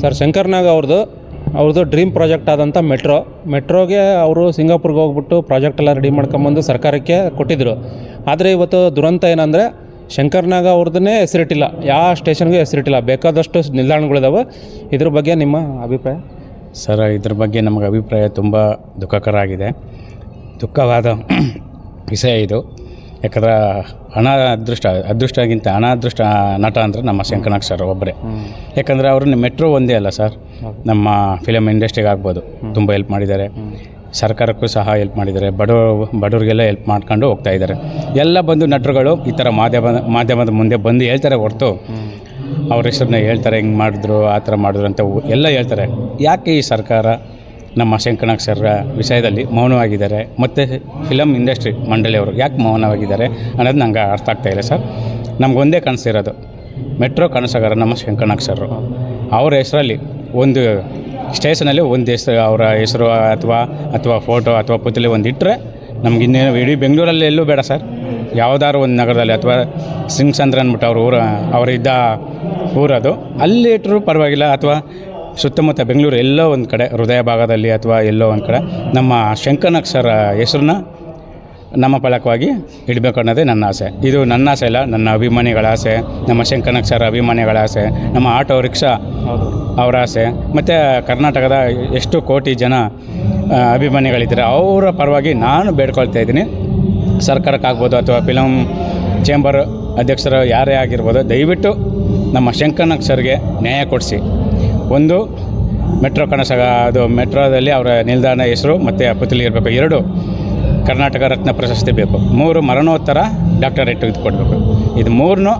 Sir, Shankarnag ಅವ್ರದ್ದು ಅವ್ರದ್ದು dream project ಆದಂಥ ಮೆಟ್ರೋ. ಮೆಟ್ರೋಗೆ ಅವರು ಸಿಂಗಾಪುರ್ಗೆ ಹೋಗ್ಬಿಟ್ಟು ಪ್ರಾಜೆಕ್ಟ್ ಎಲ್ಲ ರೆಡಿ ಮಾಡ್ಕೊಂಬಂದು ಸರ್ಕಾರಕ್ಕೆ ಕೊಟ್ಟಿದ್ದರು ಆದರೆ ಇವತ್ತು ದುರಂತ ಏನಂದರೆ, ಶಂಕರ್ನಾಗ ಅವ್ರದ್ದನ್ನೇ ಹೆಸರಿಟ್ಟಿಲ್ಲ. ಯಾವ ಸ್ಟೇಷನ್ಗೂ ಹೆಸರಿಟ್ಟಿಲ್ಲ. ಬೇಕಾದಷ್ಟು ನಿಲ್ದಾಣಗಳಿದಾವೆ. ಇದ್ರ ಬಗ್ಗೆ ನಿಮ್ಮ ಅಭಿಪ್ರಾಯ? ಸರ್, ಇದ್ರ ಬಗ್ಗೆ ನಮಗೆ ಅಭಿಪ್ರಾಯ ತುಂಬ ದುಃಖಕರ ಆಗಿದೆ. ದುಃಖವಾದ ವಿಷಯ ಇದು. ಯಾಕಂದ್ರೆ ಹಣ ಅದೃಷ್ಟ ಅದೃಷ್ಟಗಿಂತ ಅನಾದೃಷ್ಟ ನಟ ಅಂದರೆ ನಮ್ಮ ಶಂಕನಾಗ್ ಸರ್ ಒಬ್ಬರೇ. ಯಾಕಂದರೆ ಅವ್ರನ್ನ ಮೆಟ್ರೋ ಒಂದೇ ಅಲ್ಲ ಸರ್ ನಮ್ಮ ಫಿಲಮ್ ಇಂಡಸ್ಟ್ರಿಗೆ ಆಗ್ಬೋದು. ತುಂಬ ಹೆಲ್ಪ್ ಮಾಡಿದ್ದಾರೆ. ಸರ್ಕಾರಕ್ಕೂ ಸಹ ಹೆಲ್ಪ್ ಮಾಡಿದ್ದಾರೆ. ಬಡವ, ಬಡವರಿಗೆಲ್ಲ ಹೆಲ್ಪ್ ಮಾಡ್ಕೊಂಡು ಹೋಗ್ತಾ ಇದ್ದಾರೆ. ಎಲ್ಲ ಬಂದು ನಟರುಗಳು ಈ ಥರ ಮಾಧ್ಯಮ, ಮಾಧ್ಯಮದ ಮುಂದೆ ಬಂದು ಹೇಳ್ತಾರೆ ಹೊರತು. ಅವ್ರ ಹೆಸರನ್ನ ಹೇಳ್ತಾರೆ, ಹಿಂಗೆ ಮಾಡಿದ್ರು, ಆ ಥರ ಮಾಡಿದ್ರು ಅಂತ ಎಲ್ಲ ಹೇಳ್ತಾರೆ. ಯಾಕೆ ಈ ಸರ್ಕಾರ ನಮ್ಮ ಶಂಕನಾಗ್ ಸರ್ ವಿಷಯದಲ್ಲಿ ಮೌನವಾಗಿದ್ದಾರೆ. ಮತ್ತು ಫಿಲಮ್ ಇಂಡಸ್ಟ್ರಿ ಮಂಡಳಿಯವರು ಯಾಕೆ ಮೌನವಾಗಿದ್ದಾರೆ ಅನ್ನೋದು ನಂಗೆ ಅರ್ಥ ಆಗ್ತಾ ಇಲ್ಲ ಸರ್. ನಮಗೊಂದೇ ಕನಸಿರೋದು ಮೆಟ್ರೋ ಕನಸಾಗರ ನಮ್ಮ ಶಂಕನಾಗ್ ಸರ್ ಅವ್ರ ಹೆಸರಲ್ಲಿ ಒಂದು ಸ್ಟೇಷನಲ್ಲಿ ಒಂದು ಹೆಸರು ಅವರ ಹೆಸರು ಅಥವಾ ಅಥವಾ ಫೋಟೋ ಅಥವಾ ಪುತ್ಲಿ ಒಂದು ಇಟ್ಟರೆ ನಮ್ಗೆ ಇನ್ನೇನು ಇಡೀ ಬೆಂಗಳೂರಲ್ಲಿ ಎಲ್ಲೂ ಬೇಡ ಸರ್. ಯಾವುದಾದ್ರು ಒಂದು ನಗರದಲ್ಲಿ ಅಥವಾ ಸಿಂಗ್ಸಂದ್ರ ಅಂದ್ಬಿಟ್ಟು ಅವ್ರ ಊರ ಅವರಿದ್ದ ಊರದು. ಅಲ್ಲಿ ಇಟ್ಟರು ಪರವಾಗಿಲ್ಲ ಅಥವಾ ಸುತ್ತಮುತ್ತ ಬೆಂಗಳೂರು ಎಲ್ಲೋ ಒಂದು ಕಡೆ, ಹೃದಯ ಭಾಗದಲ್ಲಿ ಅಥವಾ ಎಲ್ಲೋ ಒಂದು ಕಡೆ, ನಮ್ಮ ಶಂಕನಕ್ಷರ ಹೆಸರನ್ನ ನಮ್ಮ ಫಲಕವಾಗಿ ಇಡಬೇಕು ಅನ್ನೋದೇ ನನ್ನ ಆಸೆ. ಇದು ನನ್ನ ಆಸೆ ಇಲ್ಲ ನನ್ನ ಅಭಿಮಾನಿಗಳ ಆಸೆ, ನಮ್ಮ ಶಂಕನಕ್ಷರ ಅಭಿಮಾನಿಗಳ ಆಸೆ, ನಮ್ಮ ಆಟೋ ರಿಕ್ಷಾ ಅವರ ಆಸೆ. ಮತ್ತು ಕರ್ನಾಟಕದ ಎಷ್ಟು ಕೋಟಿ ಜನ ಅಭಿಮಾನಿಗಳಿದ್ದಾರೆ, ಅವರ ಪರವಾಗಿ ನಾನು ಬೇಡ್ಕೊಳ್ತಾ ಇದ್ದೀನಿ. ಸರ್ಕಾರಕ್ಕಾಗ್ಬೋದು ಅಥವಾ ಫಿಲಮ್ ಚೇಂಬರ್ ಅಧ್ಯಕ್ಷರು ಯಾರೇ ಆಗಿರ್ಬೋದು, ದಯವಿಟ್ಟು ನಮ್ಮ ಶಂಕರ್ನಾಗ್ ನ್ಯಾಯ ಕೊಡಿಸಿ. ಒಂದು, ಮೆಟ್ರೋ ಕನಸಾಗ, ಅದು ಮೆಟ್ರೋದಲ್ಲಿ ಅವರ ನಿಲ್ದಾಣ ಹೆಸರು ಮತ್ತು ಪುತ್ಲಿ ಇರಬೇಕು. ಎರಡು, ಕರ್ನಾಟಕ ರತ್ನ ಪ್ರಶಸ್ತಿ ಬೇಕು. ಮೂರು, ಮರಣೋತ್ತರ ಡಾಕ್ಟರೇಟ್ ಕೊಡಬೇಕು ಇದು ಮೂರನ್ನು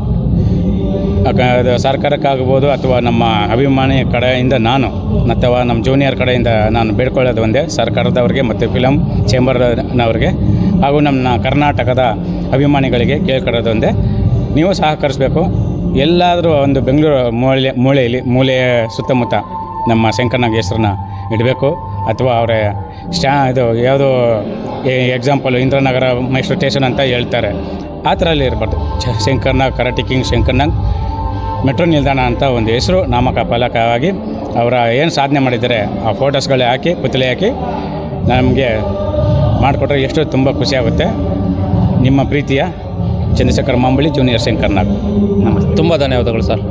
ಸರ್ಕಾರಕ್ಕಾಗ್ಬೋದು ಅಥವಾ ನಮ್ಮ ಅಭಿಮಾನಿ ಕಡೆಯಿಂದ ನಾನು, ಅಥವಾ ನಮ್ಮ ಜೂನಿಯರ್ ಕಡೆಯಿಂದ ನಾನು ಬೇಡ್ಕೊಳ್ಳೋದು ಒಂದೇ, ಸರ್ಕಾರದವ್ರಿಗೆ ಮತ್ತು ಫಿಲಮ್ ಚೇಂಬರ್ನವ್ರಿಗೆ ಹಾಗೂ ನಮ್ಮ ಕರ್ನಾಟಕದ ಅಭಿಮಾನಿಗಳಿಗೆ ಕೇಳ್ಕೊಳ್ಳೋದು ಒಂದೇ. ನೀವು ಸಹಕರಿಸಬೇಕು. ಎಲ್ಲಾದರೂ ಒಂದು ಬೆಂಗಳೂರು ಮೂಳೆ ಮೂಲೆಯಲ್ಲಿ ಮೂಲೆಯ ಸುತ್ತಮುತ್ತ ನಮ್ಮ ಶಂಕರನಾಗೇಶ್ವರನ ಇಡಬೇಕು. ಅಥವಾ ಅವರ ಸ್ಟಾ ಇದು ಯಾವುದೋ ಎಕ್ಸಾಂಪಲ್ ಇಂದ್ರನಗರ ಮೈಸೂರು ಸ್ಟೇಷನ್ ಅಂತ ಹೇಳ್ತಾರೆ. ಆ ಥರ ಅಲ್ಲಿ ಇರಬಾರ್ದು Shankarnag karate king Shankarnag metro ನಿಲ್ದಾಣ ಅಂತ ಒಂದು ಹೆಸರು, ನಾಮಕ ಫಲಕವಾಗಿ ಅವರ ಏನು ಸಾಧನೆ ಮಾಡಿದ್ದಾರೆ, ಆ ಫೋಟೋಸ್ಗಳೇ ಹಾಕಿ, ಪುತ್ಲೆ ಹಾಕಿ ನಮಗೆ ಮಾಡಿಕೊಟ್ರೆ ಎಷ್ಟು ತುಂಬ ಖುಷಿಯಾಗುತ್ತೆ ನಿಮ್ಮ ಪ್ರೀತಿಯ ಚಂದ್ರಶೇಖರ್ ಮಾಂಬಳಿ ಜೂನಿಯರ್ ಶಂಕರ್ನಾಗ್ ನಮಸ್ತೆ. ತುಂಬ ಧನ್ಯವಾದಗಳು ಸರ್.